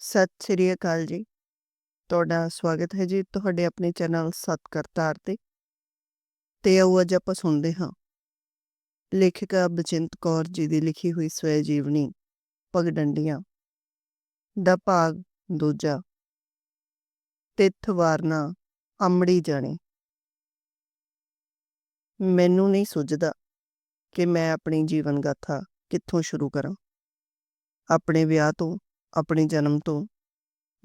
ਸਤਿ ਸ੍ਰੀ ਅਕਾਲ ਜੀ। ਤੁਹਾਡਾ ਸਵਾਗਤ ਹੈ ਜੀ ਤੁਹਾਡੇ ਆਪਣੇ ਚੈਨਲ ਸਤ ਕਰਤਾਰ ਤੇ। ਤੇ ਆਓ ਅੱਜ ਆਪਾਂ ਸੁਣਦੇ ਹਾਂ। ਲੇਖਿਕਾ ਬਚਿੰਤ ਕੌਰ ਜੀ ਦੀ ਲਿਖੀ ਹੋਈ ਸਵੈ ਜੀਵਨੀ ਪਗਡੰਡੀਆਂ ਦਾ ਭਾਗ ਦੂਜਾ। ਤਿੱਥ ਵਾਰਨਾ, ਅੰਮੜੀ ਜਾਣੇ। ਮੈਨੂੰ ਨਹੀਂ ਸੁਝਦਾ ਕਿ ਮੈਂ ਆਪਣੀ ਜੀਵਨ ਗਾਥਾ ਕਿੱਥੋਂ ਸ਼ੁਰੂ ਕਰਾਂ। ਆਪਣੇ ਵਿਆਹ ਤੋਂ ਆਪਣੇ ਜਨਮ ਤੋਂ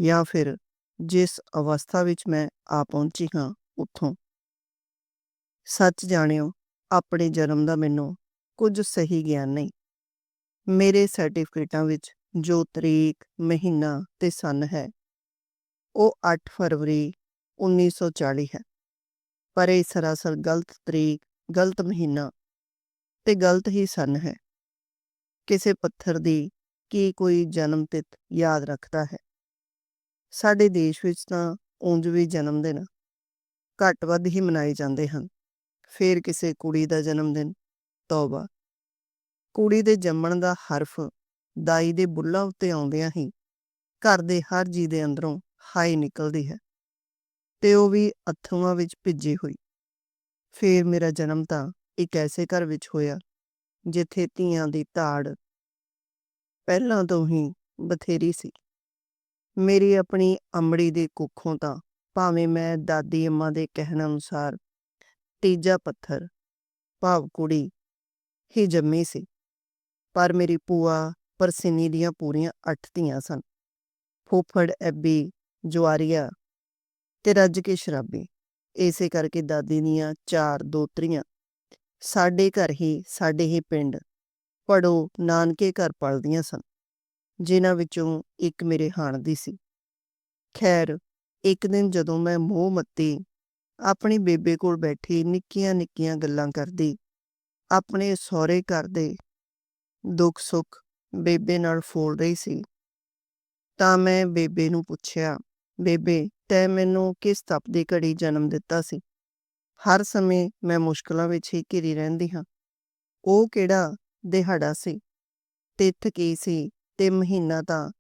ਜਾਂ ਫਿਰ ਜਿਸ ਅਵਸਥਾ ਵਿੱਚ ਮੈਂ ਆ ਪਹੁੰਚੀ ਹਾਂ ਉੱਥੋਂ। ਸੱਚ ਜਾਣਿਓ, ਆਪਣੇ ਜਨਮ ਦਾ ਮੈਨੂੰ ਕੁਝ ਸਹੀ ਗਿਆਨ ਨਹੀਂ। ਮੇਰੇ ਸਰਟੀਫਿਕੇਟਾਂ ਵਿੱਚ ਜੋ ਤਰੀਕ, ਮਹੀਨਾ ਤੇ ਸਨ ਹੈ, ਉਹ 8 ਫਰਵਰੀ 1940 ਹੈ। ਪਰ ਇਹ ਸਰਾਸਰ ਗਲਤ ਤਰੀਕ, ਗਲਤ ਮਹੀਨਾ ਤੇ ਗਲਤ ਹੀ ਸਨ ਹੈ। ਕਿਸੇ ਪੱਥਰ ਦੀ ਕੀ ਕੋਈ ਜਨਮ ਤਿਥ ਯਾਦ ਰੱਖਦਾ ਹੈ। ਸਾਡੇ ਦੇਸ਼ ਵਿੱਚ ਤਾਂ ਉਂਝ ਵੀ ਜਨਮ ਦਿਨ ਘੱਟ ਵੱਧ ਹੀ ਮਨਾਏ ਜਾਂਦੇ ਹਨ। ਫਿਰ ਕਿਸੇ ਕੁੜੀ ਦਾ ਜਨਮ ਦਿਨ ਤੌਬਾ। ਕੁੜੀ ਦੇ ਜੰਮਣ ਦਾ ਹਰਫ ਦਾਈ ਦੇ ਬੁੱਲਾਂ ਉੱਤੇ ਆਉਂਦਿਆਂ ਹੀ ਘਰ ਦੇ ਹਰ ਜੀ ਦੇ ਅੰਦਰੋਂ ਹਾਈ ਨਿਕਲਦੀ ਹੈ ਤੇ ਉਹ ਵੀ ਅਥਵਾਂ ਵਿੱਚ ਭਿੱਜੀ ਹੋਈ। ਫਿਰ ਮੇਰਾ ਜਨਮ ਤਾਂ ਇੱਕ ਐਸੇ ਘਰ ਵਿੱਚ ਹੋਇਆ ਜਿੱਥੇ ਧੀਆਂ ਦੀ ਧਾੜ ਪਹਿਲਾਂ ਤੋਂ ਹੀ ਬਥੇਰੀ ਸੀ। ਮੇਰੀ ਆਪਣੀ ਅੰਮੜੀ ਦੇ ਕੁੱਖੋਂ ਤਾਂ ਭਾਵੇਂ ਮੈਂ ਦਾਦੀ ਅੰਮਾ ਦੇ ਕਹਿਣ ਅਨੁਸਾਰ ਤੀਜਾ ਪੱਥਰ, ਭਾਵ ਕੁੜੀ ਹੀ ਜੰਮੀ ਸੀ, ਪਰ ਮੇਰੀ ਭੂਆ ਪਰਸਿਨੀ ਦੀਆਂ ਪੂਰੀਆਂ ਅੱਠ ਧੀਆਂ ਸਨ, ਫੁੱਫੜ, ਐਬੀ, ਜਵਾਰੀਆ ਤੇ ਰੱਜ ਕੇ ਸ਼ਰਾਬੀ। ਇਸੇ ਕਰਕੇ ਦਾਦੀ ਦੀਆਂ ਚਾਰ ਦੋਤਰੀਆਂ ਸਾਡੇ ਘਰ ਹੀ, ਸਾਡੇ ਹੀ ਪਿੰਡ ਪੜੋ ਨਾਨਕੇ ਘਰ ਪਲਦੀਆਂ ਸਨ, ਜਿਨ੍ਹਾਂ ਵਿੱਚੋਂ ਇੱਕ ਮੇਰੇ ਹਾਣ ਦੀ ਸੀ। ਖੈਰ, ਇੱਕ ਦਿਨ ਜਦੋਂ ਮੈਂ ਮੋਹ ਮੱਤੀ ਆਪਣੀ ਬੇਬੇ ਕੋਲ ਬੈਠੀ ਨਿੱਕੀਆਂ ਨਿੱਕੀਆਂ ਗੱਲਾਂ ਕਰਦੀ, ਆਪਣੇ ਸਹੁਰੇ ਘਰ ਦੇ ਦੁੱਖ ਸੁੱਖ ਬੇਬੇ ਨਾਲ ਫੋਲ ਰਹੀ ਸੀ, ਤਾਂ ਮੈਂ ਬੇਬੇ ਨੂੰ ਪੁੱਛਿਆ, ਬੇਬੇ, ਤੈ ਮੈਨੂੰ ਕਿਸ ਤਪ ਦੀ ਘੜੀ ਜਨਮ ਦਿੱਤਾ ਸੀ? ਹਰ ਸਮੇਂ ਮੈਂ ਮੁਸ਼ਕਲਾਂ ਵਿੱਚ ਹੀ ਘਿਰੀ ਰਹਿੰਦੀ ਹਾਂ। ਉਹ ਕਿਹੜਾ ਦਿਹਾੜਾ ਸੀ ਤਿੱਥ ਕੀ ਸੀ ਤੇ ਮਹੀਨਾ ਤਾਂ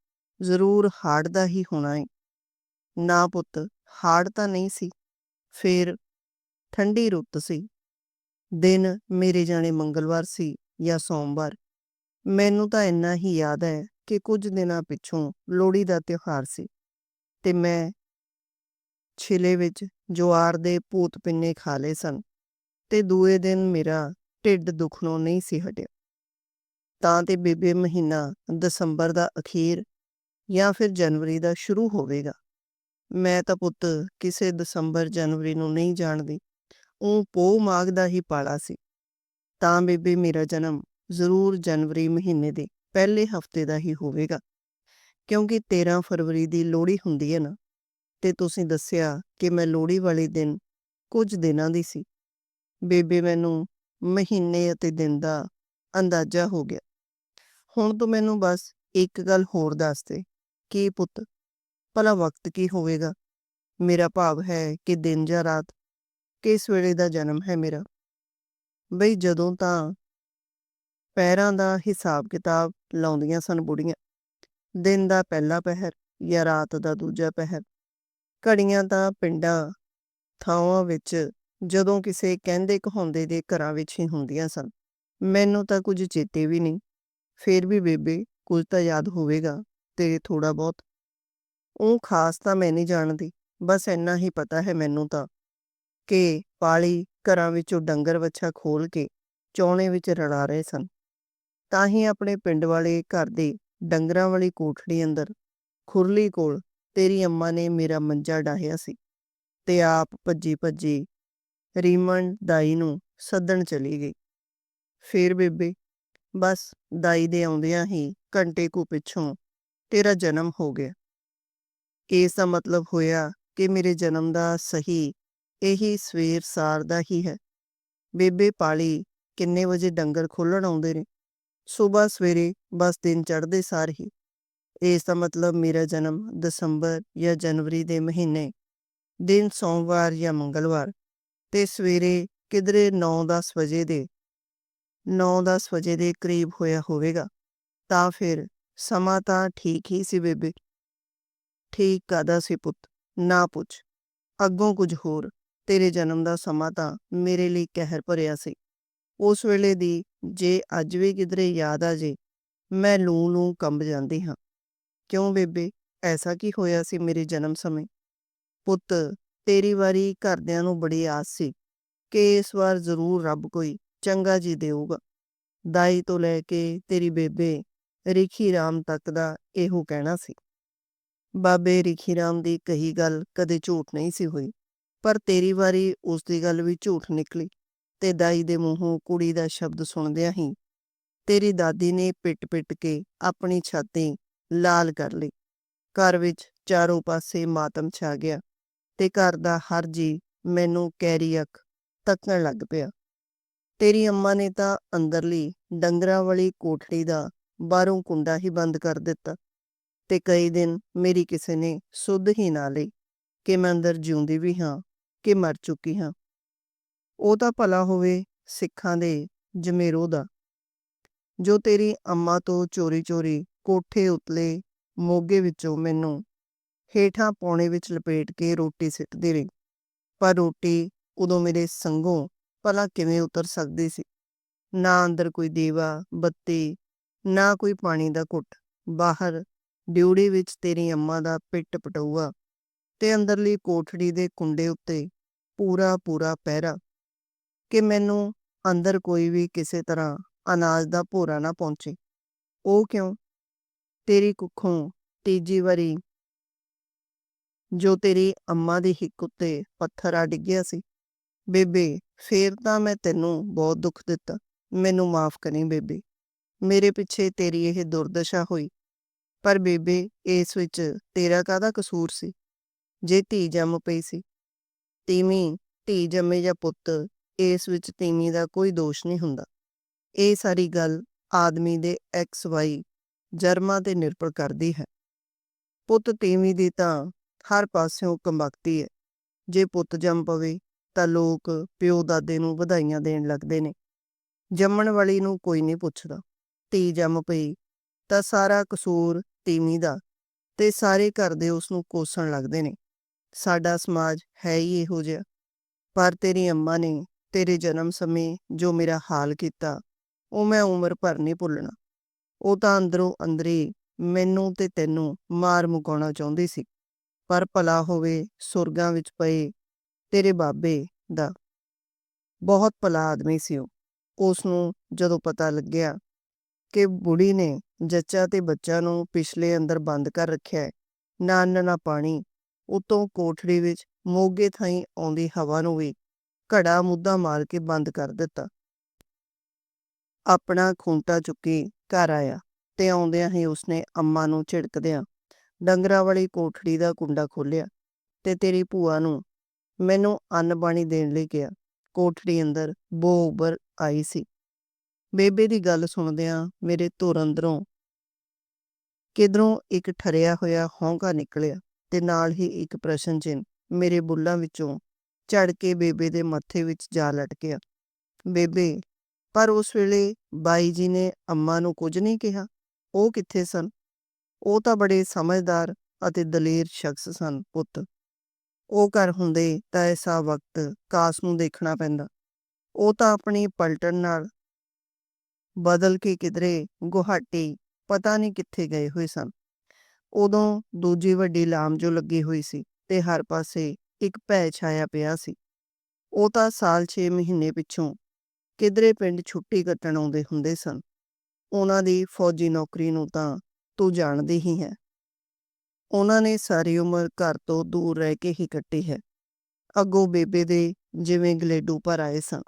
ਜ਼ਰੂਰ ਹਾੜ ਦਾ ਹੀ ਹੋਣਾ ਏ। ਨਾ ਪੁੱਤ, ਹਾੜ ਤਾਂ ਨਹੀਂ ਸੀ, ਫਿਰ ਠੰਡੀ ਰੁੱਤ ਸੀ। ਦਿਨ ਮੇਰੇ ਜਾਣੇ ਮੰਗਲਵਾਰ ਸੀ ਜਾਂ ਸੋਮਵਾਰ। ਮੈਨੂੰ ਤਾਂ ਇੰਨਾ ਹੀ ਯਾਦ ਹੈ ਕਿ ਕੁਝ ਦਿਨਾਂ ਪਿੱਛੋਂ ਲੋਹੜੀ ਦਾ ਤਿਉਹਾਰ ਸੀ ਤੇ ਮੈਂ ਛਿਲੇ ਵਿੱਚ ਜਵਾਰ ਦੇ ਭੂਤ ਪਿੰਨੇ ਖਾ ਲਏ ਸਨ ਤੇ ਦੂਏ ਦਿਨ ਮੇਰਾ ਢਿੱਡ ਦੁਖਣੋਂ ਨਹੀਂ ਸੀ ਹਟਿਆ। ਤਾਂ ਤੇ ਬੇਬੇ ਮਹੀਨਾ ਦਸੰਬਰ ਦਾ ਅਖੀਰ ਜਾਂ ਫਿਰ ਜਨਵਰੀ ਦਾ ਸ਼ੁਰੂ ਹੋਵੇਗਾ। ਮੈਂ ਤਾਂ ਪੁੱਤ ਕਿਸੇ ਦਸੰਬਰ ਜਨਵਰੀ ਨੂੰ ਨਹੀਂ ਜਾਣਦੀ। ਉਹ ਪੋ ਮਾਗ ਦਾ ਹੀ ਪਾਲਾ ਸੀ। ਤਾਂ ਬੇਬੇ ਮੇਰਾ ਜਨਮ ਜ਼ਰੂਰ ਜਨਵਰੀ ਮਹੀਨੇ ਦੇ ਪਹਿਲੇ ਹਫ਼ਤੇ ਦਾ ਹੀ ਹੋਵੇਗਾ। ਕਿਉਂਕਿ 13 ਫਰਵਰੀ ਦੀ ਲੋਹੜੀ ਹੁੰਦੀ ਹੈ ਨਾ, ਤੇ ਤੁਸੀਂ ਦੱਸਿਆ ਕਿ ਮੈਂ ਲੋਹੜੀ ਵਾਲੇ ਦਿਨ ਕੁਝ ਦਿਨਾਂ ਦੀ ਸੀ। ਬੇਬੇ ਮੈਨੂੰ ਮਹੀਨੇ ਅਤੇ ਦਿਨ ਦਾ ਅੰਦਾਜ਼ਾ ਹੋ ਗਿਆ। ਹੁਣ ਤੂੰ ਮੈਨੂੰ ਬਸ ਇੱਕ ਗੱਲ ਹੋਰ ਦੱਸ ਦੇ, ਕੀ ਪੁੱਤ? ਭਲਾ ਵਕਤ ਕੀ ਹੋਵੇਗਾ? ਮੇਰਾ ਭਾਵ ਹੈ ਕਿ ਦਿਨ ਜਾਂ ਰਾਤ ਕਿਸ ਵੇਲੇ ਦਾ ਜਨਮ ਹੈ ਮੇਰਾ? ਬਈ ਜਦੋਂ ਤਾਂ ਪਹਿਰਾਂ ਦਾ ਹਿਸਾਬ ਕਿਤਾਬ ਲਾਉਂਦੀਆਂ ਸਨ ਬੁੜੀਆਂ, ਦਿਨ ਦਾ ਪਹਿਲਾ ਪਹਿਰ ਜਾਂ ਰਾਤ ਦਾ ਦੂਜਾ ਪਹਿਰ, ਘੜੀਆਂ ਤਾਂ ਪਿੰਡਾਂ ਥਾਵਾਂ ਵਿੱਚ ਜਦੋਂ ਕਿਸੇ ਕਹਿੰਦੇ ਕਹਾਉਂਦੇ ਦੇ ਘਰਾਂ ਵਿੱਚ ਹੀ ਹੁੰਦੀਆਂ ਸਨ। ਮੈਨੂੰ ਤਾਂ ਕੁਝ ਚੇਤੇ ਵੀ ਨਹੀਂ ਫੇਰ ਵੀ ਬੇਬੇ, ਕੁਝ ਤਾਂ ਯਾਦ ਹੋਵੇਗਾ ਤੇ ਥੋੜਾ ਬਹੁਤ। ਉਹ ਖਾਸ ਤਾਂ ਮੈਂ ਨਹੀਂ ਜਾਣਦੀ, ਬਸ ਇੰਨਾ ਹੀ ਪਤਾ ਹੈ ਮੈਨੂੰ ਤਾਂ ਕਿ ਪਾਲੀ ਘਰਾਂ ਵਿੱਚੋਂ ਡੰਗਰ ਵੱਛਾ ਖੋਲ ਕੇ ਚੌਣੇ ਵਿੱਚ ਰੜਾ ਰਹੇ ਸਨ। ਤਾਂ ਹੀ ਆਪਣੇ ਪਿੰਡ ਵਾਲੇ ਘਰ ਦੇ ਡੰਗਰਾਂ ਵਾਲੀ ਕੋਠੜੀ ਅੰਦਰ ਖੁਰਲੀ ਕੋਲ ਤੇਰੀ ਅੰਮਾ ਨੇ ਮੇਰਾ ਮੰਜਾ ਡਾਹਿਆ ਸੀ ਤੇ ਆਪ ਭੱਜੀ ਭੱਜੀ ਰੀਮਨ ਦਾਈ ਨੂੰ ਸੱਦਣ ਚਲੀ ਗਈ। ਫੇਰ ਬੇਬੇ ਬਸ ਦਾਈ ਦੇ ਆਉਂਦਿਆਂ ਹੀ ਘੰਟੇ ਕੁ ਪਿੱਛੋਂ ਤੇਰਾ ਜਨਮ ਹੋ ਗਿਆ। ਇਸ ਦਾ ਮਤਲਬ ਹੋਇਆ ਕਿ ਮੇਰੇ ਜਨਮ ਦਾ ਸਹੀ ਇਹੀ ਸਵੇਰ ਸਾਰ ਦਾ ਹੀ ਹੈ। ਬੇਬੇ ਪਾਲੀ ਕਿੰਨੇ ਵਜੇ ਡੰਗਰ ਖੋਲਣ ਆਉਂਦੇ ਨੇ? ਸਵੇਰ ਸਵੇਰੇ ਬਸ ਦਿਨ ਚੜ੍ਹਦੇ ਸਾਰ ਹੀ। ਇਸ ਦਾ ਮਤਲਬ ਮੇਰਾ ਜਨਮ ਦਸੰਬਰ ਜਾਂ ਜਨਵਰੀ ਦੇ ਮਹੀਨੇ, ਦਿਨ ਸੋਮਵਾਰ ਜਾਂ ਮੰਗਲਵਾਰ ਤੇ ਸਵੇਰੇ ਕਿਧਰੇ 9-10 ਵਜੇ ਦੇ 9-10 ਵਜੇ ਦੇ ਕਰੀਬ ਹੋਇਆ ਹੋਵੇਗਾ, ਤਾਂ ਫਿਰ ਸਮਾਂ ਤਾਂ ਠੀਕ ਹੀ ਸੀ ਬੇਬੇ। ਠੀਕ ਕਾਹਦਾ ਸੀ ਪੁੱਤ? ਨਾ ਪੁੱਛ। ਅੱਗੋਂ ਕੁਝ ਹੋਰ। ਤੇਰੇ ਜਨਮ ਦਾ ਸਮਾਂ ਤਾਂ ਮੇਰੇ ਲਈ ਕਹਿਰ ਭਰਿਆ ਸੀ। ਉਸ ਵੇਲੇ ਦੀ ਜੇ ਅੱਜ ਵੀ ਕਿਧਰੇ ਯਾਦ ਆ ਜੇ, ਮੈਂ ਲੂ ਲੂ ਕੰਬ ਜਾਂਦੀ ਹਾਂ। ਕਿਉਂ ਬੇਬੇ? ਐਸਾ ਕੀ ਹੋਇਆ ਸੀ ਮੇਰੇ ਜਨਮ ਸਮੇਂ? ਪੁੱਤ, ਤੇਰੀ ਵਾਰੀ ਘਰਦਿਆਂ ਨੂੰ ਬੜੀ ਆਸ ਸੀ ਕਿ ਇਸ ਵਾਰ ਜ਼ਰੂਰ ਰੱਬ ਕੋਈ ਚੰਗਾ ਜੀ ਦੇਊਗਾ। ਦਾਈ ਤੋਂ ਲੈ ਕੇ ਤੇਰੀ ਬੇਬੇ ਰਿਖੀ ਰਾਮ ਤੱਕ ਦਾ ਇਹੋ ਕਹਿਣਾ ਸੀ। ਬਾਬੇ ਰਿਖੀ ਰਾਮ ਦੀ ਕਹੀ ਗੱਲ ਕਦੇ ਝੂਠ ਨਹੀਂ ਸੀ ਹੋਈ, ਪਰ ਤੇਰੀ ਵਾਰੀ ਉਸ ਦੀ ਗੱਲ ਵੀ ਝੂਠ ਨਿਕਲੀ ਤੇ ਦਾਈ ਦੇ ਮੂੰਹੋਂ ਕੁੜੀ ਦਾ ਸ਼ਬਦ ਸੁਣਦਿਆਂ ਹੀ ਤੇਰੀ ਦਾਦੀ ਨੇ ਪਿੱਟ-ਪਿੱਟ ਕੇ ਆਪਣੀ ਛਾਤੀ ਲਾਲ ਕਰ ਲਈ। ਘਰ ਵਿੱਚ ਚਾਰੋਂ ਪਾਸੇ ਮਾਤਮ ਛਾ ਗਿਆ ਤੇ ਘਰ ਦਾ ਹਰ ਜੀ ਮੈਨੂੰ ਕੈਰੀ ਅੱਖ ਤੱਕਣ ਲੱਗ ਪਿਆ। ਤੇਰੀ ਅੰਮਾ ਨੇ ਤਾਂ ਅੰਦਰਲੀ ਡੰਗਰਾਂ ਵਾਲੀ ਕੋਠੜੀ ਦਾ ਬਾਹਰੋਂ ਕੁੰਡਾ ਹੀ ਬੰਦ ਕਰ ਦਿੱਤਾ ਤੇ ਕਈ ਦਿਨ ਮੇਰੀ ਕਿਸੇ ਨੇ ਸੁੱਧ ਹੀ ਨਾ ਲਈ ਕਿ ਮੈਂ ਅੰਦਰ ਜਿਉਂਦੀ ਵੀ ਹਾਂ ਕਿ ਮਰ ਚੁੱਕੀ ਹਾਂ। ਉਹ ਤਾਂ ਭਲਾ ਹੋਵੇ ਸਿੱਖਾਂ ਦੇ ਜਮੇਰੋ ਦਾ। ਜੋ ਤੇਰੀ ਅੰਮਾ ਤੋਂ ਚੋਰੀ-ਚੋਰੀ ਕੋਠੇ ਉਤਲੇ ਮੋਗੇ ਵਿੱਚੋਂ ਮੈਨੂੰ ਹੇਠਾਂ ਪੌਣੇ ਵਿੱਚ ਲਪੇਟ ਕੇ ਰੋਟੀ ਸਿੱਟਦੀ ਰਹੀ। ਪਰ ਰੋਟੀ ਉਦੋਂ ਮੇਰੇ ਸੰਗੋਂ ਭਲਾ ਕਿਵੇਂ ਉਤਰ ਸਕਦੀ ਸੀ? ਨਾ ਅੰਦਰ ਕੋਈ ਦੀਵਾ, ਬੱਤੀ, ਨਾ ਕੋਈ ਪਾਣੀ ਦਾ ਘੁੱਟ। ਬਾਹਰ ਡਿਊੜੀ ਵਿੱਚ ਤੇਰੀ ਅੰਮਾ ਦਾ ਪਿੱਟ ਪਟਊਆ ਤੇ ਅੰਦਰਲੀ ਕੋਠੜੀ ਦੇ ਕੁੰਡੇ ਉੱਤੇ ਪੂਰਾ ਪੂਰਾ ਪਹਿਰਾ ਕਿ ਮੈਨੂੰ ਅੰਦਰ ਕੋਈ ਵੀ ਕਿਸੇ ਤਰ੍ਹਾਂ ਅਨਾਜ ਦਾ ਭੋਰਾ ਨਾ ਪਹੁੰਚੇ। ਉਹ ਕਿਉਂ? ਤੇਰੀ ਕੁੱਖੋਂ ਤੀਜੀ ਵਾਰੀ ਜੋ ਤੇਰੀ ਅੰਮਾ ਦੀ ਹਿੱਕ ਉੱਤੇ ਪੱਥਰ ਆ ਡਿੱਗਿਆ ਸੀ। ਬੇਬੇ, ਫੇਰ ਤਾਂ ਮੈਂ ਤੈਨੂੰ ਬਹੁਤ ਦੁੱਖ ਦਿੱਤਾ। ਮੈਨੂੰ ਮਾਫ ਕਰੀ ਬੇਬੇ। ਮੇਰੇ ਪਿੱਛੇ ਤੇਰੀ ਇਹ ਦੁਰਦਸ਼ਾ ਹੋਈ। ਪਰ ਬੇਬੇ, ਇਸ ਵਿੱਚ ਤੇਰਾ ਕਾਹਦਾ ਕਸੂਰ ਸੀ? ਜੇ ਧੀ ਜੰਮ ਪਈ ਸੀ। ਤੀਵੀਂ, ਧੀ ਜੰਮੇ ਜਾਂ ਪੁੱਤ, ਇਸ ਵਿੱਚ ਤੀਵੀਂ ਦਾ ਕੋਈ ਦੋਸ਼ ਨਹੀਂ ਹੁੰਦਾ। ਇਹ ਸਾਰੀ ਗੱਲ ਆਦਮੀ ਦੇ ਐਕਸ ਵਾਈ ਜਰਮਾਂ ਤੇ ਨਿਰਭਰ ਕਰਦੀ ਹੈ। ਪੁੱਤ ਤੀਵੀਂ ਦੀ ਤਾਂ ਹਰ ਪਾਸਿਓਂ ਕੰਬਕਤੀ ਹੈ। ਜੇ ਪੁੱਤ ਜੰਮ ਪਵੇ ਤਾਂ ਲੋਕ ਪਿਓ ਦਾਦੇ ਨੂੰ ਵਧਾਈਆਂ ਦੇਣ ਲੱਗਦੇ ਨੇ। ਜੰਮਣ ਵਾਲੀ ਨੂੰ ਕੋਈ ਨਹੀਂ ਪੁੱਛਦਾ। ਧੀ ਜੰਮ ਪਈ ਤਾਂ ਸਾਰਾ ਕਸੂਰ ਤੀਵੀਂ ਦਾ ਤੇ ਸਾਰੇ ਘਰ ਦੇ ਉਸ ਨੂੰ ਕੋਸਣ ਲੱਗਦੇ ਨੇ। ਸਾਡਾ ਸਮਾਜ ਹੈ ਹੀ ਇਹੋ ਜਿਹਾ। ਪਰ ਤੇਰੀ ਅੰਮਾ ਨੇ ਤੇਰੇ ਜਨਮ ਸਮੇਂ ਜੋ ਮੇਰਾ ਹਾਲ ਕੀਤਾ, ਉਹ ਮੈਂ ਉਮਰ ਭਰ ਨਹੀਂ ਭੁੱਲਣਾ। ਉਹ ਤਾਂ ਅੰਦਰੋਂ ਅੰਦਰੀ ਮੈਨੂੰ ਤੇ ਤੈਨੂੰ ਮਾਰ ਮੁਕਾਉਣਾ ਚਾਹੁੰਦੀ ਸੀ। ਪਰ ਭਲਾ ਹੋਵੇ, ਸੁਰਗਾਂ ਵਿੱਚ ਪਏ ਤੇਰੇ ਬਾਬੇ ਦਾ। ਬਹੁਤ ਭਲਾ ਆਦਮੀ ਸੀ ਉਹ। ਉਸ ਨੂੰ ਜਦੋਂ ਪਤਾ ਲੱਗਿਆ ਕਿ ਬੁੜੀ ਨੇ ਜੱਚਾ ਤੇ ਬੱਚਾ ਨੂੰ ਪਿਛਲੇ ਅੰਦਰ ਬੰਦ ਕਰ ਰੱਖਿਆ ਹੈ, ਨਾ ਨਾ ਪਾਣੀ, ਉਤੋਂ ਕੋਠੜੀ ਵਿੱਚ ਮੋਗੇ ਥਾਈ ਆਉਂਦੀ ਹਵਾ ਨੂੰ ਵੀ ਘੜਾ ਮੁੱਦਾ ਮਾਰ ਕੇ ਬੰਦ ਕਰ ਦਿੱਤਾ। ਆਪਣਾ ਖੂੰਟਾ ਚੁੱਕੀ ਘਰ ਆਇਆ ਤੇ ਆਉਂਦਿਆਂ ਹੀ ਉਸਨੇ ਅੰਮਾ ਨੂੰ ਝਿੜਕਦਿਆਂ ਡੰਗਰਾਂ ਵਾਲੀ ਕੋਠੜੀ ਦਾ ਕੁੰਡਾ ਖੋਲਿਆ ਤੇ ਤੇਰੀ ਭੂਆ ਨੂੰ ਮੈਨੂੰ ਅੰਨ ਪਾਣੀ ਦੇਣ ਲਈ ਕਿਹਾ। ਕੋਠੜੀ ਅੰਦਰ ਬੋ ਉਬਰ ਆਈ ਸੀ। ਬੇਬੇ ਦੀ ਗੱਲ ਸੁਣਦਿਆਂ ਮੇਰੇ ਧੁਰ ਅੰਦਰੋਂ ਕਿਧਰੋਂ ਇੱਕ ਠਰਿਆ ਹੋਇਆ ਹੌਂਕਾ ਨਿਕਲਿਆ ਤੇ ਨਾਲ ਹੀ ਇੱਕ ਪ੍ਰਸ਼ਨ ਚਿੰਨ ਮੇਰੇ ਬੁੱਲਾਂ ਵਿੱਚੋਂ ਝੜ ਕੇ ਬੇਬੇ ਦੇ ਮੱਥੇ ਵਿੱਚ ਜਾ ਲਟਕਿਆ। ਬੇਬੇ, ਪਰ ਉਸ ਵੇਲੇ ਬਾਈ ਜੀ ਨੇ ਅੰਮਾ ਨੂੰ ਕੁਝ ਨਹੀਂ ਕਿਹਾ। ਉਹ ਕਿੱਥੇ ਸਨ? ਉਹ ਤਾਂ ਬੜੇ ਸਮਝਦਾਰ ਅਤੇ ਦਲੇਰ ਸ਼ਖਸ ਸਨ, ਪੁੱਤ। ਉਹ ਘਰ ਹੁੰਦੇ ਤਾਂ ਐਸਾ ਵਕਤ ਕਾਸ ਨੂੰ ਦੇਖਣਾ ਪੈਂਦਾ। ਉਹ ਤਾਂ ਆਪਣੀ ਪਲਟਣ ਨਾਲ ਬਦਲ ਕੇ ਕਿਧਰੇ ਗੁਹਾਟੀ, ਪਤਾ ਨਹੀਂ ਕਿੱਥੇ ਗਏ ਹੋਏ ਸਨ। ਉਦੋਂ ਦੂਜੀ ਵੱਡੀ ਲਾਮ ਜੋ ਲੱਗੀ ਹੋਈ ਸੀ ਤੇ ਹਰ ਪਾਸੇ ਇੱਕ ਭੈ ਛਾਇਆ ਪਿਆ ਸੀ। ਉਹ ਤਾਂ ਸਾਲ 6 ਮਹੀਨੇ ਪਿੱਛੋਂ ਕਿਧਰੇ ਪਿੰਡ ਛੁੱਟੀ ਕੱਟਣ ਆਉਂਦੇ ਹੁੰਦੇ ਸਨ। ਉਹਨਾਂ ਦੀ ਫੌਜੀ ਨੌਕਰੀ ਨੂੰ ਤਾਂ ਤੂੰ ਜਾਣਦੀ ਹੀ ਹੈ। ਉਹਨਾਂ ਨੇ ਸਾਰੀ ਉਮਰ ਘਰ ਤੋਂ ਦੂਰ ਰਹਿ ਕੇ ਹੀ ਕੱਟੀ ਹੈ। ਅੱਗੋਂ ਬੇਬੇ ਦੇ ਜਿਵੇਂ ਗਲੇਡੂ ਪਰ ਆਏ ਸਨ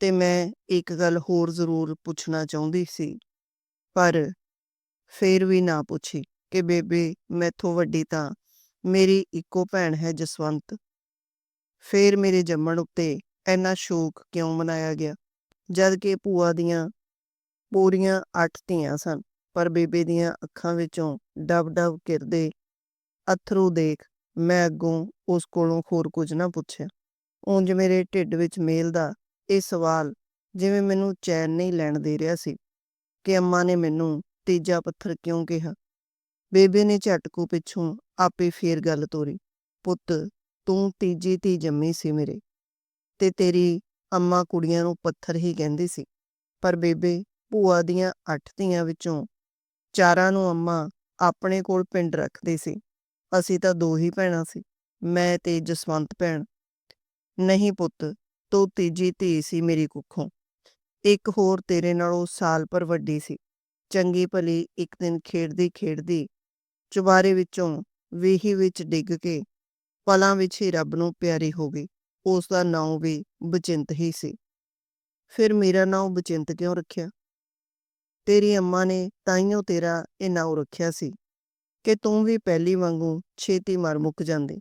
ਤੇ ਮੈਂ ਇੱਕ ਗੱਲ ਹੋਰ ਜ਼ਰੂਰ ਪੁੱਛਣਾ ਚਾਹੁੰਦੀ ਸੀ। ਪਰ ਫੇਰ ਵੀ ਨਾ ਪੁੱਛੀ ਕਿ ਬੇਬੇ ਮੈਥੋਂ ਵੱਡੀ ਤਾਂ ਮੇਰੀ ਇੱਕੋ ਭੈਣ ਹੈ ਜਸਵੰਤ। ਫੇਰ ਮੇਰੇ ਜੰਮਣ ਉੱਤੇ ਐਨਾ ਸ਼ੋਕ ਕਿਉਂ ਮਨਾਇਆ ਗਿਆ? ਜਦ ਕਿ ਭੂਆ ਦੀਆਂ ਪੂਰੀਆਂ 8 ਧੀਆਂ ਸਨ, ਪਰ ਬੇਬੇ ਦੀਆਂ ਅੱਖਾਂ ਵਿੱਚੋਂ ਡਬ-ਡਬ ਕਿਰਦੇ ਅਥਰੂ ਦੇਖ, ਮੈਂ ਅੱਗੋਂ ਉਸ ਕੋਲੋਂ ਹੋਰ ਕੁਝ ਨਾ ਪੁੱਛਿਆ। ਉਂਝ ਮੇਰੇ ਢਿੱਡ ਵਿੱਚ ਮੇਲ ਦਾ ਇਹ ਸਵਾਲ ਜਿਵੇਂ ਮੈਨੂੰ ਚੈਨ ਨਹੀਂ ਲੈਣ ਦੇ ਰਿਹਾ ਸੀ ਕਿ ਅੰਮਾ ਨੇ ਮੈਨੂੰ ਤੀਜਾ ਪੱਥਰ ਕਿਉਂ ਕਿਹਾ? ਬੇਬੇ ਨੇ ਝਟਕੂ ਪਿੱਛੋਂ ਆਪੇ ਫੇਰ ਗੱਲ ਤੋਰੀ, ਪੁੱਤ, ਤੂੰ ਤੀਜੀ ਧੀ ਜੰਮੀ ਸੀ ਮੇਰੇ ਤੇ ਤੇਰੀ ਅੰਮਾ ਕੁੜੀਆਂ ਨੂੰ ਪੱਥਰ ਹੀ ਕਹਿੰਦੀ ਸੀ। ਪਰ ਬੇਬੇ, ਭੂਆ ਦੀਆਂ ਅੱਠ ਧੀਆਂ ਵਿੱਚੋਂ ਚਾਰਾਂ ਨੂੰ ਅੰਮਾ ਆਪਣੇ ਕੋਲ ਪਿੰਡ ਰੱਖਦੀ ਸੀ। ਅਸੀਂ ਤਾਂ ਦੋ ਹੀ ਭੈਣਾਂ ਸੀ, ਮੈਂ ਤੇ ਜਸਵੰਤ ਭੈਣ। ਨਹੀਂ ਪੁੱਤ, ਤੂੰ ਤੀਜੀ ਧੀ ਸੀ ਮੇਰੀ ਕੁੱਖੋਂ। ਇੱਕ ਹੋਰ ਤੇਰੇ ਨਾਲੋਂ ਸਾਲ ਭਰ ਵੱਡੀ ਸੀ। ਚੰਗੀ ਭਲੀ ਇੱਕ ਦਿਨ ਖੇਡਦੀ ਖੇਡਦੀ ਚੁਬਾਰੇ ਵਿੱਚੋਂ ਵੀਹੀ ਵਿੱਚ ਡਿੱਗ ਕੇ ਪਲਾਂ ਵਿੱਚ ਹੀ ਰੱਬ ਨੂੰ ਪਿਆਰੀ ਹੋ ਗਈ। ਉਸ ਦਾ ਨਾਂ ਵੀ ਬਚਿੰਤ ਹੀ ਸੀ। ਫਿਰ ਮੇਰਾ ਨਾਂ ਬਚਿੰਤ ਕਿਉਂ ਰੱਖਿਆ? ਤੇਰੀ ਅੰਮਾ ਨੇ ਤਾਈਓ ਤੇਰਾ ਇਹ ਨਾਂ ਰੱਖਿਆ ਸੀ। ਕਿ ਤੂੰ ਵੀ ਪਹਿਲੀ ਵਾਂਗੂ ਛੇਤੀ ਮਰ ਮੁੱਕ ਜਾਂਦੀ।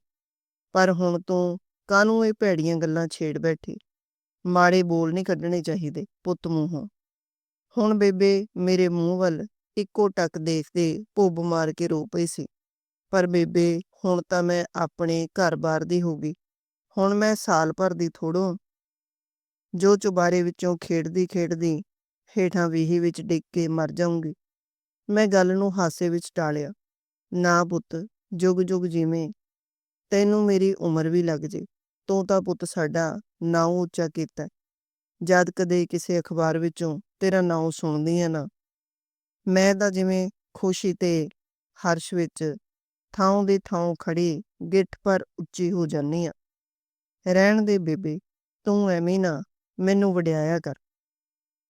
ਪਰ ਹੁਣ ਤੂੰ ਕਾਹਨੂੰ ਇਹ ਭੈੜੀਆਂ ਗੱਲਾਂ ਛੇੜ ਬੈਠੀ? ਮਾੜੇ ਬੋਲ ਨਹੀਂ ਕੱਢਣੇ ਚਾਹੀਦੇ, ਪੁੱਤ ਮੂੰਹੋਂ। ਹੁਣ ਬੇਬੇ, ਮੇਰੇ ਮੂੰਹ ਵੱਲ ਇੱਕੋ ਟੱਕ ਦੇਖਦੇ ਭੁੱਬ ਮਾਰ ਕੇ ਰੋ ਪਈ ਸੀ। ਪਰ ਬੇਬੇ, ਹੁਣ ਤਾਂ ਮੈਂ ਆਪਣੇ ਘਰ-ਬਾਰ ਦੀ ਹੋ ਗਈ। ਹੁਣ ਮੈਂ ਸਾਲ ਭਰ ਦੀ ਥੋੜੋ ਜੋ ਚੁਬਾਰੇ ਵਿੱਚੋਂ ਖੇਡਦੀ ਖੇਡਦੀ ਹੇਠਾਂ ਵੀਹੀ ਵਿੱਚ ਡਿੱਗ ਕੇ ਮਰ ਜਾਊਂਗੀ। ਮੈਂ ਗੱਲ ਨੂੰ ਹਾਸੇ ਵਿੱਚ ਟਾਲਿਆ। ਨਾ ਪੁੱਤ, ਜੁਗ ਜੁਗ ਜਿਵੇਂ। ਤੈਨੂੰ ਮੇਰੀ ਉਮਰ ਵੀ ਲੱਗ ਜੇ, ਤੂੰ ਤਾਂ ਪੁੱਤ ਸਾਡਾ ਨਾਂ ਉੱਚਾ ਕੀਤਾ। ਜਦ ਕਦੇ ਕਿਸੇ ਅਖਬਾਰ ਵਿੱਚੋਂ ਤੇਰਾ ਨਾਂ ਸੁਣਦੀ ਆ ਨਾ। ਮੈਂ ਤਾਂ ਜਿਵੇਂ ਖੁਸ਼ੀ ਤੇ ਹਰਸ਼ ਵਿੱਚ ਥਾਂ ਦੇ ਥਾਂ ਖੜੀ ਗਿੱਠ ਪਰ ਉੱਚੀ ਹੋ ਜਾਂਦੀ ਆ। ਰਹਿਣ ਦੇ ਬੇਬੇ, ਤੂੰ ਐਵੇਂ ਨਾ ਮੈਨੂੰ ਵਡਿਆਇਆ ਕਰ।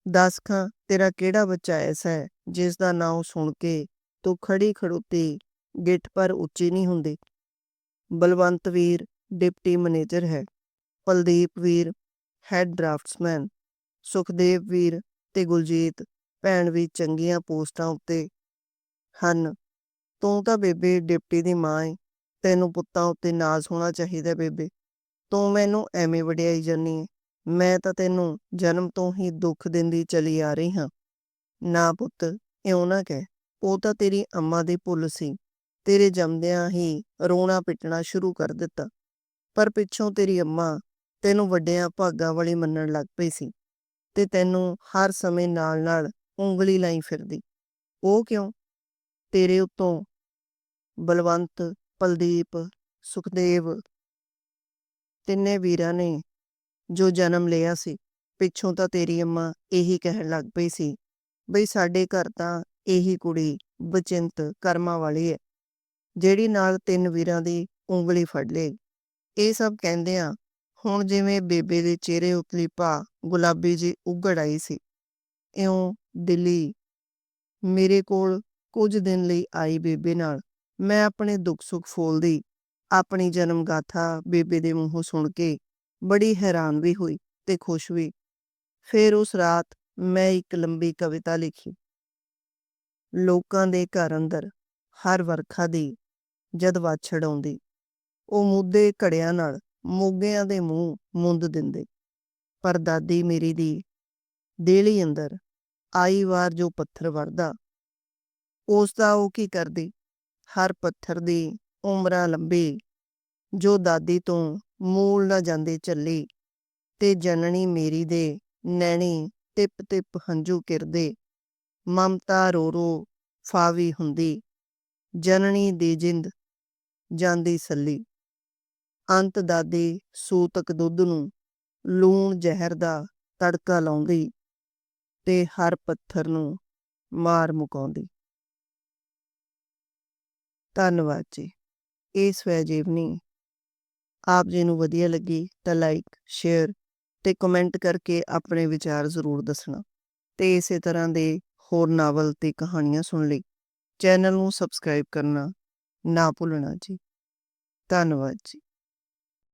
ਦੱਸ ਖਾਂ ਤੇਰਾ ਕਿਹੜਾ ਬੱਚਾ ਐਸਾ ਹੈ ਜਿਸ ਦਾ ਨਾਂ ਸੁਣ ਕੇ ਤੂੰ ਖੜੀ ਖੜੋਤੀ ਗਿੱਠ ਪਰ ਉੱਚੀ ਨਹੀਂ ਹੁੰਦੀ। ਬਲਵੰਤ ਵੀਰ, ਡਿਪਟੀ ਮੈਨੇਜਰ ਹੈ। ਕੁਲਦੀਪ ਵੀਰ, ਹੈਡ ਡਰਾਫਟਸਮੈਨ। ਸੁਖਦੇਵ ਵੀਰ ਤੇ ਗੁਲਜੀਤ, ਭੈਣ ਵੀ ਚੰਗੀਆਂ ਪੋਸਟਾਂ ਉੱਤੇ ਹਨ। ਤੂੰ ਤਾਂ ਬੇਬੇ ਡਿਪਟੀ ਦੀ ਮਾਂ ਏ। ਤੈਨੂੰ ਪੁੱਤਾਂ ਉੱਤੇ ਨਾਜ਼ ਹੋਣਾ ਚਾਹੀਦਾ ਬੇਬੇ। ਤੂੰ ਮੈਨੂੰ ਐਵੇਂ ਵਡਿਆਈ ਜਾਨੀ ਏ। ਮੈਂ ਤਾਂ ਤੈਨੂੰ ਜਨਮ ਤੋਂ ਹੀ ਦੁੱਖ ਦਿੰਦੀ ਚਲੀ ਆ ਰਹੀ ਹਾਂ। ਨਾ ਪੁੱਤ, ਇਉਂ ਨਾ ਕਹਿ। ਉਹ ਤਾਂ ਤੇਰੀ ਅੰਮਾ ਦੀ ਭੁੱਲ ਸੀ। ਤੇਰੇ ਜੰਮਦਿਆਂ ਹੀ ਰੋਣਾ ਪਿੱਟਣਾ ਸ਼ੁਰੂ ਕਰ ਦਿੱਤਾ। ਪਰ ਪਿੱਛੋਂ ਤੇਰੀ ਅੰਮਾ ਤੈਨੂੰ ਵੱਡਿਆਂ ਭਾਗਾਂ ਵਾਲੀ ਮੰਨਣ ਲੱਗ ਪਈ ਸੀ ਤੇ ਤੈਨੂੰ ਹਰ ਸਮੇਂ ਨਾਲ-ਨਾਲ ਉਂਗਲੀ ਲਾਈ ਫਿਰਦੀ। ਉਹ ਕਿਉਂ? ਤੇਰੇ ਉੱਤੋਂ ਬਲਵੰਤ ਪਲਦੀਪ ਸੁਖਦੇਵ ਤਿੰਨੇ ਵੀਰਾਂ ਨੇ ਜੋ ਜਨਮ ਲਿਆ ਸੀ, ਪਿੱਛੋਂ ਤਾਂ ਤੇਰੀ ਅੰਮਾ ਇਹੀ ਕਹਿਣ ਲੱਗ ਪਈ ਸੀ, ਬਈ ਸਾਡੇ ਘਰ ਤਾਂ ਇਹੀ ਕੁੜੀ ਬਚਿੰਤ ਕਰਮਾਂ ਵਾਲੀ ਹੈ ਜਿਹੜੀ ਨਾਲ ਤਿੰਨ ਵੀਰਾਂ ਦੀ ਉਂਗਲੀ ਫੜ ਲੇ ਇਹ ਸਭ ਕਹਿੰਦੇ ਆ, ਹੁਣ ਜਿਵੇਂ ਬੇਬੇ ਦੇ ਚਿਹਰੇ ਉਤਲੀ ਭਾ ਗੁਲਾਬੀ ਜੀ ਉਗੜ ਆਈ ਸੀ। ਇਉਂ ਦਿੱਲੀ, ਮੇਰੇ ਕੋਲ ਕੁਝ ਦਿਨ ਲਈ ਆਈ ਬੇਬੇ ਨਾਲ। ਮੈਂ ਆਪਣੇ ਦੁੱਖ ਸੁੱਖ ਫੋਲਦੀ, ਆਪਣੀ ਜਨਮ ਗਾਥਾ ਬੇਬੇ ਦੇ ਮੂੰਹੋਂ ਸੁਣ ਕੇ ਬੜੀ ਹੈਰਾਨ ਵੀ ਹੋਈ ਤੇ ਖੁਸ਼ ਵੀ। ਫਿਰ ਉਸ ਰਾਤ ਮੈਂ ਇੱਕ ਲੰਬੀ ਕਵਿਤਾ ਲਿਖੀ। ਲੋਕਾਂ ਦੇ ਘਰ ਅੰਦਰ ਹਰ ਵਰਖਾ ਦੀ ਜਦ ਵਾਛੜ ਆਉਂਦੀ ਉਹ ਮੁੱਦੇ ਘੜਿਆਂ ਨਾਲ, ਮੋਗਿਆਂ ਦੇ ਮੂੰਹ ਮੁੰਦ ਦਿੰਦੇ। ਪਰ ਦਾਦੀ ਮੇਰੀ ਦੀ ਦੇਲੀ ਅੰਦਰ ਆਈ ਵਾਰ ਜੋ ਪੱਥਰ ਵਰਦਾ ਉਸ ਦਾ ਉਹ ਕੀ ਕਰਦੀ? ਹਰ ਪੱਥਰ ਦੀ ਉਮਰਾਂ ਲੰਬੀ, ਜੋ ਦਾਦੀ ਤੋਂ ਮੂਲ ਨਾ ਜਾਂਦੇ ਚੱਲੀ ਤੇ ਜਨਨੀ ਮੇਰੀ ਦੇ ਨੈਣੀ ਟਿਪ ਟਿਪ ਹੰਝੂ ਕਿਰਦੇ ਮਮਤਾ ਰੋ ਰੋ ਫਾਵੀ ਹੁੰਦੀ, ਜਨਨੀ ਦੀ ਜਿੰਦ ਜਾਂਦੀ ਸੱਲੀ। ਅੰਤ ਦਾਦੀ ਸੂਤਕ ਦੁੱਧ ਨੂੰ ਲੂਣ ਜ਼ਹਿਰ ਦਾ ਤੜਕਾ ਲਾਉਂਦੀ ਤੇ ਹਰ ਪੱਥਰ ਨੂੰ ਮਾਰ ਮੁਕਾਉਂਦੀ। ਧੰਨਵਾਦ ਜੀ। ਇਹ ਸਵੈ ਜੀਵਨੀ ਆਪ ਜੀ ਨੂੰ ਵਧੀਆ ਲੱਗੀ ਤਾਂ ਲਾਈਕ ਸ਼ੇਅਰ ਤੇ ਕਮੈਂਟ ਕਰਕੇ ਆਪਣੇ ਵਿਚਾਰ ਜ਼ਰੂਰ ਦੱਸਣਾ ਤੇ ਇਸੇ ਤਰ੍ਹਾਂ ਦੇ ਹੋਰ ਨਾਵਲ ਤੇ ਕਹਾਣੀਆਂ ਸੁਣ ਲਈ। ਚੈਨਲ ਨੂੰ ਸਬਸਕ੍ਰਾਈਬ ਕਰਨਾ ਨਾ ਭੁੱਲਣਾ ਜੀ। ਧੰਨਵਾਦ ਜੀ।